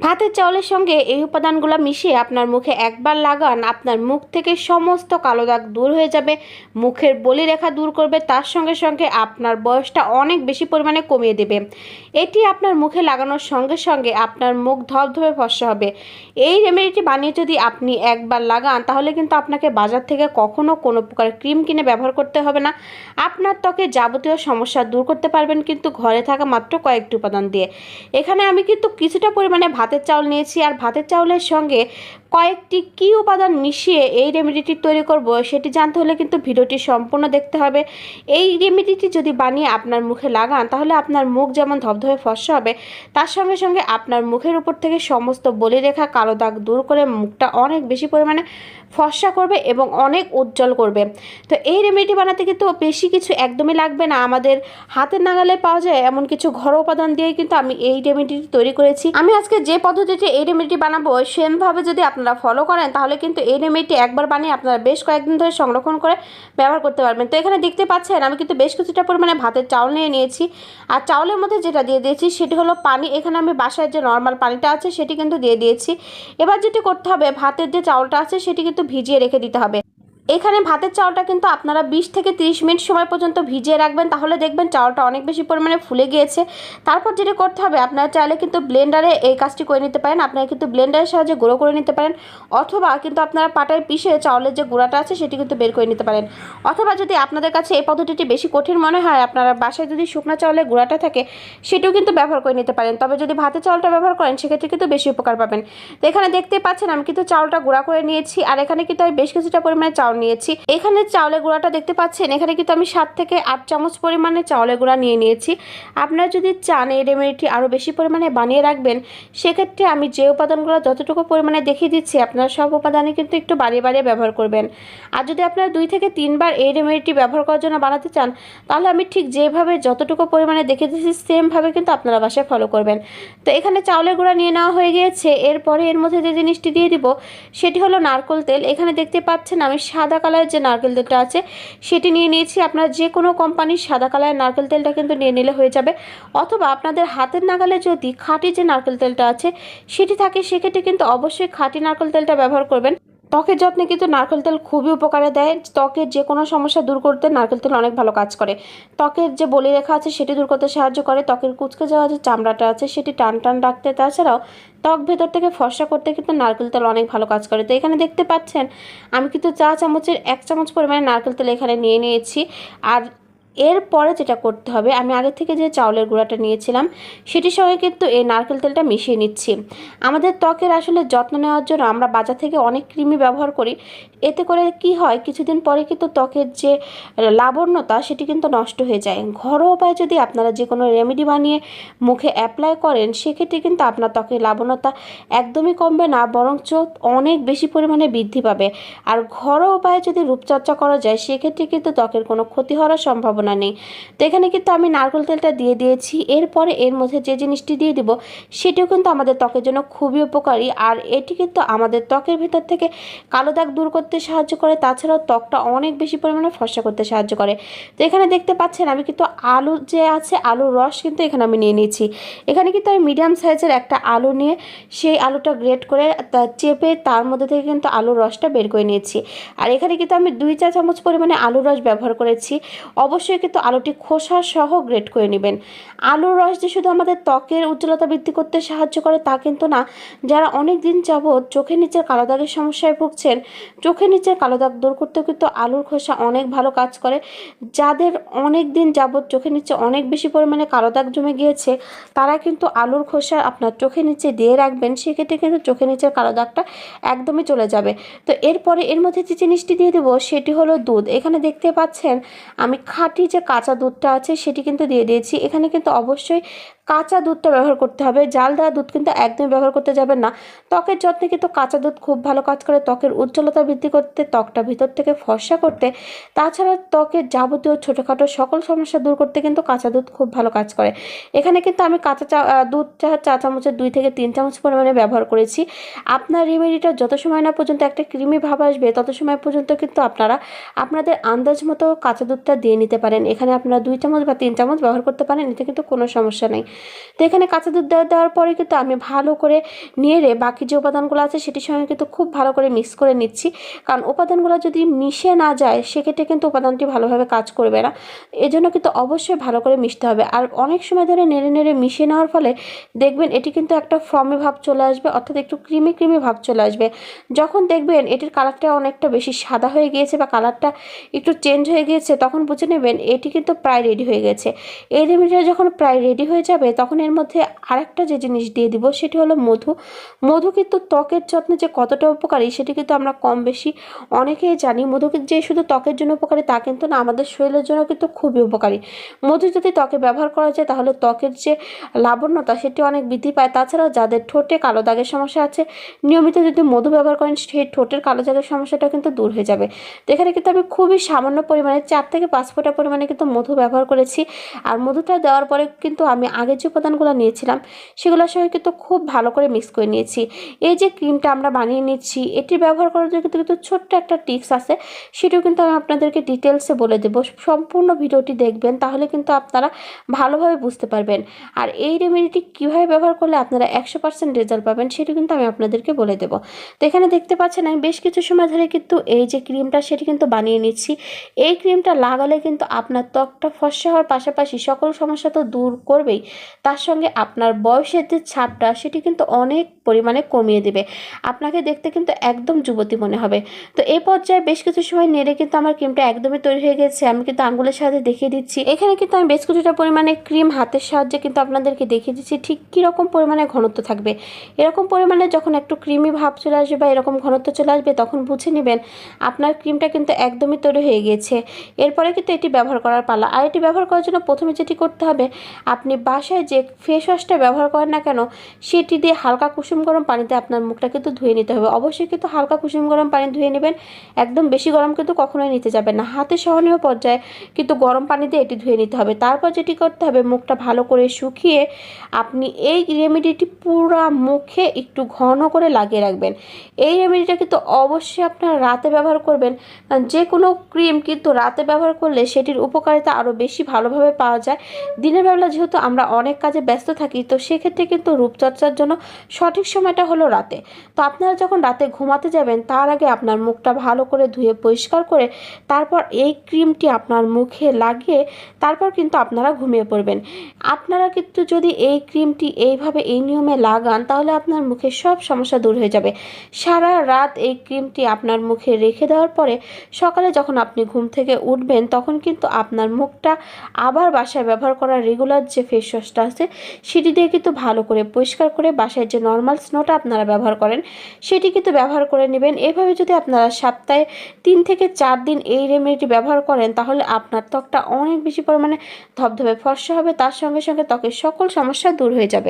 ভাতের চাউলের সঙ্গে এই উপাদানগুলো মিশিয়ে আপনার মুখে একবার লাগান, আপনার মুখ থেকে সমস্ত কালো দাগ দূর হয়ে যাবে, মুখের বলি রেখা দূর করবে, তার সঙ্গে সঙ্গে আপনার বয়সটা অনেক বেশি পরিমাণে কমিয়ে দেবে। এটি আপনার মুখে লাগানোর সঙ্গে সঙ্গে আপনার মুখ ধবধবে ফর্সা হবে। এই রেমেডিটি বানিয়ে যদি আপনি একবার লাগান, তাহলে কিন্তু আপনাকে বাজার থেকে কখনো কোনো প্রকার ক্রিম কিনে ব্যবহার করতে হবে না। আপনার ত্বকে যাবতীয় সমস্যা দূর করতে পারবেন কিন্তু ঘরে থাকা মাত্র কয়েকটি উপাদান দিয়ে। এখানে আমি কিন্তু কিছুটা পরিমাণে ভাতের চাউল নিয়েছি আর ভাতের চাউলের সঙ্গে কয়েকটি কি উপাদান মিশিয়ে এই রেমেডিটি তৈরি করব সেটি জানতে হলে কিন্তু ভিডিওটি সম্পূর্ণ দেখতে হবে। এই রেমেডিটি যদি বানিয়ে আপনার মুখে লাগান, তাহলে আপনার মুখ যেমন ধবধবে ফর্সা হবে, তার সঙ্গে সঙ্গে আপনার মুখের উপর থেকে সমস্ত বলি রেখা কালো দাগ দূর করে মুখটা অনেক বেশি পরিমাণে ফর্সা করবে এবং অনেক উজ্জ্বল করবে। তো এই রেমেডি বানাতে কিন্তু বেশি কিছু একদমই লাগবে না। আমাদের হাতের নাগালে পাওয়া যায় এমন কিছু ঘরোয়া উপাদান দিয়ে কিন্তু আমি এই রেমেডিটি তৈরি করেছি। আমি আজকে যে পদ্ধতিতে এই রেমেডি বানাবো, সেমভাবে যদি আপনারা ফলো করেন, তাহলে কিন্তু এই রেমেডিটি একবার বানিয়ে আপনারা বেশ কয়েকদিন ধরে সংরক্ষণ করে ব্যবহার করতে পারবেন। তো এখানে দেখতে পাচ্ছেন, আমি কিন্তু বেশ কিছুটা পরিমাণে ভাতের চাউল নিয়ে নিয়েছি। আর চাউলের মধ্যে যেটা দিয়ে দিয়েছি, সেটি হলো পানি। এখানে আমি বাসায় যে নর্মাল পানিটা আছে, সেটি কিন্তু দিয়ে দিয়েছি। এবার যেটি করতে হবে, ভাতের যে চাউলটা আছে, সেটি কিন্তু ভিজিয়ে রেখে দিতে হবে। এখানে ভাতের চাউলটা কিন্তু আপনারা বিশ থেকে তিরিশ মিনিট সময় পর্যন্ত ভিজিয়ে রাখবেন, তাহলে দেখবেন চাউলটা অনেক বেশি পরিমাণে ফুলে গিয়েছে। তারপর যেটা করতে হবে, আপনারা চাইলে কিন্তু ব্লেন্ডারে এই কাজটি করে নিতে পারেন। আপনারা কিন্তু ব্লেন্ডারের সাহায্যে গুঁড়ো করে নিতে পারেন, অথবা কিন্তু আপনারা পাটায় পিষে চাউলের যে গুঁড়াটা আছে, সেটি কিন্তু বের করে নিতে পারেন। অথবা যদি আপনাদের কাছে এই পদ্ধতিটি বেশি কঠিন মনে হয়, আপনারা বাসায় যদি শুকনো চাউলের গুঁড়াটা থাকে, সেটিও কিন্তু ব্যবহার করে নিতে পারেন। তবে যদি ভাতের চাউলটা ব্যবহার করেন, সেক্ষেত্রে কিন্তু বেশি উপকার পাবেন। তো এখানে দেখতে পাচ্ছেন, আমি কিন্তু চাউলটা গুঁড়া করে নিয়েছি, আর এখানে কিন্তু আমি বেশ কিছুটা পরিমাণে চাউল নিয়েছি। এখানে চাউলের গুঁড়াটা দেখতে পাচ্ছেন, এখানে কিন্তু আমি সাত থেকে আট চামচ পরিমাণে চাউলের গুঁড়া নিয়ে নিয়েছি। আপনারা যদি চান এই রেমেডিটি আরও বেশি পরিমাণে বানিয়ে রাখবেন, সেক্ষেত্রে আমি যে উপাদানগুলো যতটুকু পরিমাণে দেখিয়ে দিচ্ছি, আপনারা সব উপাদানই কিন্তু একটু বাড়িয়ে বাড়িয়ে ব্যবহার করবেন। আর যদি আপনারা দুই থেকে তিনবার এই রেমেডিটি ব্যবহার করার জন্য বানাতে চান, তাহলে আমি ঠিক যেভাবে যতটুকু পরিমাণে দেখে দিচ্ছি, সেমভাবে কিন্তু আপনারা বাসায় ফলো করবেন। তো এখানে চাউলের গুঁড়া নিয়ে নেওয়া হয়ে গিয়েছে। এরপরে এর মধ্যে যে জিনিসটি দিয়ে দিব, সেটি হলো নারকোল তেল। এখানে দেখতে পাচ্ছেন আমি সাদা কালার যে নারকেল তেলটা আছে, সেটি নিয়ে নিয়েছি। আপনার যে কোনো কোম্পানির সাদা কালারের নারকেল তেলটা কিন্তু নিয়ে নিলে হয়ে যাবে। অথবা আপনাদের হাতের নাগালে যদি খাঁটি যে নারকেল তেলটা আছে, সেটি থাকে, সেক্ষেত্রে কিন্তু অবশ্যই খাঁটি নারকেল তেলটা ব্যবহার করবেন। ত্বকের যত্নে কিন্তু নারকেল তেল খুবই উপকারে দেয়। ত্বকের যে কোনো সমস্যা দূর করতে নারকেল তেল অনেক ভালো কাজ করে। ত্বকের যে বলি রেখা আছে সেটি দূর করতে সাহায্য করে। ত্বকের কুচকে যাওয়া যে চামড়াটা আছে সেটি টান টান রাখতে, তাছাড়াও ত্বক ভেতর থেকে ফর্সা করতে কিন্তু নারকেল তেল অনেক ভালো কাজ করে। তো এখানে দেখতে পাচ্ছেন, আমি কিন্তু চা চামচের এক চামচ পরিমাণে নারকেল তেল এখানে নিয়ে নিয়েছি। আর এরপরে যেটা করতে হবে, আমি আগে থেকে যে চাউলের গুঁড়াটা নিয়েছিলাম, সেটির সঙ্গে কিন্তু এই নারকেল তেলটা মিশিয়ে নিচ্ছি। আমাদের ত্বকের আসলে যত্ন নেওয়ার জন্য আমরা বাজার থেকে অনেক ক্রিমি ব্যবহার করি এতে করে কি হয়, কিছুদিন পরে কিন্তু ত্বকের যে লাবণ্যতা সেটি কিন্তু নষ্ট হয়ে যায়। ঘরোয়া উপায়ে যদি আপনারা যে কোনো রেমেডি বানিয়ে মুখে অ্যাপ্লাই করেন, সেক্ষেত্রে কিন্তু আপনার ত্বকের লাবণ্যতা একদমই কমবে না, বরঞ্চ অনেক বেশি পরিমাণে বৃদ্ধি পাবে। আর ঘরোয়া উপায়ে যদি রূপচর্চা করা যায়, সেক্ষেত্রে কিন্তু ত্বকের কোনো ক্ষতি হওয়ার সম্ভাবনা নেই। তো এখানে কিন্তু আমি নারকেল তেলটা দিয়ে দিয়েছি। এরপরে এর মধ্যে যে জিনিসটি দিয়ে দিব, সেটিও কিন্তু আমাদের ত্বকের জন্য খুবই উপকারী। আর এটি কিন্তু আমাদের ত্বকের ভিতর থেকে কালো দাগ দূর করতে সাহায্য করে, তাছাড়াও ত্বকটা অনেক বেশি পরিমাণে ফর্সা করতে সাহায্য করে। তো এখানে দেখতে পাচ্ছেন আমি কিন্তু আলু যে আছে, আলুর রস কিন্তু এখানে আমি নিয়ে নিয়েছি। এখানে কিন্তু আমি মিডিয়াম সাইজের একটা আলু নিয়ে সেই আলুটা গ্রেট করে চেপে তার মধ্যে থেকে কিন্তু আলুর রসটা বের করে নিয়েছি। আর এখানে কিন্তু আমি দুই চা চামচ পরিমাণে আলুর রস ব্যবহার করেছি। অবশ্যই কিন্তু আলুটি খোসা সহ গ্রেট করে নেবেন। আলুর রস যে শুধু আমাদের ত্বকের উজ্জ্বলতা বৃদ্ধি করতে সাহায্য করে তা কিন্তু না, যারা অনেক দিন যাবৎ চোখের নিচের কালো দাগের সমস্যায় ভুগছেন চোখের নিচের কালো দাগ দূর করতে কিন্তু আলুর খোসা অনেক ভালো কাজ করে। যাদের অনেক দিন যাবৎ চোখের নিচে অনেক বেশি পরিমাণে কালো দাগ জমে গিয়েছে, তারা কিন্তু আলুর খোসা আপনার চোখের নিচে দিয়ে রাখবেন, সেক্ষেত্রে কিন্তু চোখের নিচের কালো দাগটা একদমই চলে যাবে। তো এরপরে এর মধ্যে যে জিনিসটি দিয়ে দেবো, সেটি হলো দুধ। এখানে দেখতে পাচ্ছেন, আমি খাঁটি যে কাঁচা দুধটা আছে, সেটি কিন্তু দিয়ে দিয়েছি। এখানে কিন্তু অবশ্যই কাঁচা দুধটা ব্যবহার করতে হবে। জাল দেওয়া দুধ কিন্তু একদমই ব্যবহার করতে যাবেন না। ত্বকের যত্নে কিন্তু কাঁচা দুধ খুব ভালো কাজ করে। ত্বকের উজ্জ্বলতা বৃদ্ধি করতে, ত্বকটা ভিতর থেকে ফর্সা করতে, তাছাড়া ত্বকের যাবতীয় ছোটোখাটো সকল সমস্যা দূর করতে কিন্তু কাঁচা দুধ খুব ভালো কাজ করে। এখানে কিন্তু আমি কাঁচা চা দুধ চা চা চামচের দুই থেকে তিন চামচ পরিমাণে ব্যবহার করেছি। আপনার রেমেডিটা যত সময় না পর্যন্ত একটা ক্রিমি ভাব আসবে, তত সময় পর্যন্ত কিন্তু আপনারা আপনাদের আন্দাজ মতো কাঁচা দুধটা দিয়ে নিতে পারেন। এখানে আপনারা দুই চামচ বা তিন চামচ ব্যবহার করতে পারেন, এতে কিন্তু কোনো সমস্যা নেই। তো এখানে কাঁচা দুধ দেওয়া দেওয়ার পরে কিন্তু আমি ভালো করে নেড়ে বাকি যে উপাদানগুলো আছে সেটির সঙ্গে কিন্তু খুব ভালো করে মিক্স করে নিচ্ছি। কারণ উপাদানগুলো যদি মিশে না যায়, সেক্ষেত্রে কিন্তু উপাদানটি ভালোভাবে কাজ করবে না। এজন্য কিন্তু অবশ্যই ভালো করে মিশতে হবে। আর অনেক সময় ধরে নেড়ে নেড়ে মিশিয়ে নেওয়ার ফলে দেখবেন এটি কিন্তু একটা ফর্মে ভাব চলে আসবে, অর্থাৎ একটু ক্রিমি ক্রিমি ভাব চলে আসবে। যখন দেখবেন এটির কালারটা অনেকটা বেশি সাদা হয়ে গিয়েছে বা কালারটা একটু চেঞ্জ হয়ে গিয়েছে, তখন বুঝে নেবেন এটি কিন্তু প্রায় রেডি হয়ে গেছে। এই রেমিডিটা যখন প্রায় রেডি হয়ে যাবে তখন এর মধ্যে আরেকটা যে জিনিস দিয়ে দিব সেটি হলো মধু। মধু কিন্তু ত্বকের যত্নে যে কতটা উপকারী সেটি কিন্তু আমরা কম বেশি অনেকেই জানি। মধু যে শুধু ত্বকের জন্য উপকারী তা কিন্তু না, আমাদের শরীরের জন্য কিন্তু খুবই উপকারী। মধু যদি ত্বকে ব্যবহার করা যায় তাহলে ত্বকের যে লাবণ্যতা সেটি অনেক বৃদ্ধি পায়। তাছাড়াও যাদের ঠোঁটে কালো দাগের সমস্যা আছে, নিয়মিত যদি মধু ব্যবহার করেন সেই ঠোঁটের কালো দাগের সমস্যাটা কিন্তু দূর হয়ে যাবে। এখানে কিন্তু আমি খুবই সামান্য পরিমাণে চার থেকে পাঁচ ফোঁটা পরিমাণে কিন্তু মধু ব্যবহার করেছি। আর মধুটা দেওয়ার পরে কিন্তু আমি আগে যে উপাদানগুলো নিয়েছিলাম সেগুলোর সঙ্গে কিন্তু খুব ভালো করে মিক্স করে নিয়েছি। এই যে ক্রিমটা আমরা বানিয়ে নিচ্ছি, এটি ব্যবহার করার জন্য কিন্তু কিন্তু ছোট্ট একটা টিপস আছে, সেটাও কিন্তু আমি আপনাদেরকে ডিটেলসে বলে দেবো। সম্পূর্ণ ভিডিওটি দেখবেন, তাহলে কিন্তু আপনারা ভালোভাবে বুঝতে পারবেন। আর এই রেমেডিটি কীভাবে ব্যবহার করলে আপনারা একশো পার্সেন্ট রেজাল্ট পাবেন, সেটি কিন্তু আমি আপনাদেরকে বলে দেবো। তো এখানে দেখতে পাচ্ছেন, আমি বেশ কিছু সময় ধরে কিন্তু এই যে ক্রিমটা সেটি কিন্তু বানিয়ে নিচ্ছি। এই ক্রিমটা লাগালে কিন্তু আপনার ত্বকটা ফর্সা হওয়ার পাশাপাশি সকল সমস্যা তো দূর করবেই। তার সঙ্গে আপনার বয়সের যে ছাপটা, সেটি কিন্তু অনেক পরিমাণে কমিয়ে দেবে। আপনাকে দেখতে কিন্তু একদম যুবতী মনে হবে। তো এই পর্যায়ে বেশ কিছু সময় নেড়ে কিন্তু আমার ক্রিমটা একদমই তৈরি হয়ে গেছে। আমি কিন্তু আঙ্গুলের সাহায্যে দেখিয়ে দিচ্ছি। এখানে কিন্তু আমি বেশ কিছুটা পরিমাণে ক্রিম হাতের সাহায্যে কিন্তু আপনাদেরকে দেখিয়ে দিচ্ছি। ঠিক কীরকম পরিমাণে ঘনত্ব থাকবে? এরকম পরিমাণে যখন একটু ক্রিমি ভাব চলে আসবে বা এরকম ঘনত্ব চলে আসবে, তখন বুঝে নেবেন আপনার ক্রিমটা কিন্তু একদমই তৈরি হয়ে গিয়েছে এরপরে কিন্তু এটি ব্যবহার করার পালা। আর এটি ব্যবহার করার জন্য প্রথমে যেটি করতে হবে, আপনি বাসায় যে ফেস ওয়াশটা ব্যবহার করেন না কেন, সেটি দিয়ে হালকা কুসুম গরম পানিতে আপনার মুখটা কিন্তু ধুয়ে নিতে হবে। অবশ্যই কিন্তু হালকা কুসুম গরম পানি ধুয়ে নেবেন। একদম বেশি গরম কিন্তু কখনোই নিতে যাবেন না। হাতে সহনীয় পর্যায়ে কিন্তু গরম পানিতে এটি ধুয়ে নিতে হবে। তারপর যেটি করতে হবে, মুখটা ভালো করে শুকিয়ে আপনি এই রেমেডিটি পুরো মুখে একটু ঘন করে লাগিয়ে রাখবেন। এই রেমেডিটা কিন্তু অবশ্যই আপনারা রাতে ব্যবহার করবেন। যে কোনো ক্রিম কিন্তু রাতে ব্যবহার করলে সেটির উপকারিতা আরও বেশি ভালোভাবে পাওয়া যায়। দিনের বেলা যেহেতু আমরা অনেক কাজে ব্যস্ত থাকি, তো সেক্ষেত্রে কিন্তু রূপচর্চার জন্য সঠিক সময়টা হলো রাতে। তো আপনারা যখন রাতে ঘুমাতে যাবেন, তার আগে আপনার মুখটা ভালো করে ধুয়ে পরিষ্কার করে, তারপর এই ক্রিমটি আপনার মুখে লাগিয়ে তারপর কিন্তু আপনারা ঘুমিয়ে পড়বেন। আপনারা কিন্তু যদি এই ক্রিমটি এইভাবে এই নিয়মে লাগান, তাহলে আপনার মুখে সব সমস্যা দূর হয়ে যাবে। সারা রাত এই ক্রিমটি আপনার মুখে রেখে দেওয়ার পরে, সকালে যখন আপনি ঘুম থেকে উঠবেন, তখন কিন্তু আপনার মুখটা আবার বাসায় ব্যবহার করা রেগুলার যে ফেস ওয়াশটা আছে। সেটি দিয়ে কিন্তু ভালো করে পরিষ্কার করে বাসায় যে নর্মাল স্নোটা আপনারা ব্যবহার করেন, সেটি কিন্তু ব্যবহার করে নেবেন। এভাবে যদি আপনারা সপ্তাহে তিন থেকে চার দিন এই রেমেডিটি ব্যবহার করেন, তাহলে আপনার ত্বকটা অনেক বেশি পরিমাণে ধবধবে, ফর্সা হবে, তার সঙ্গে সঙ্গে ত্বকের সকল সমস্যা দূর হয়ে যাবে।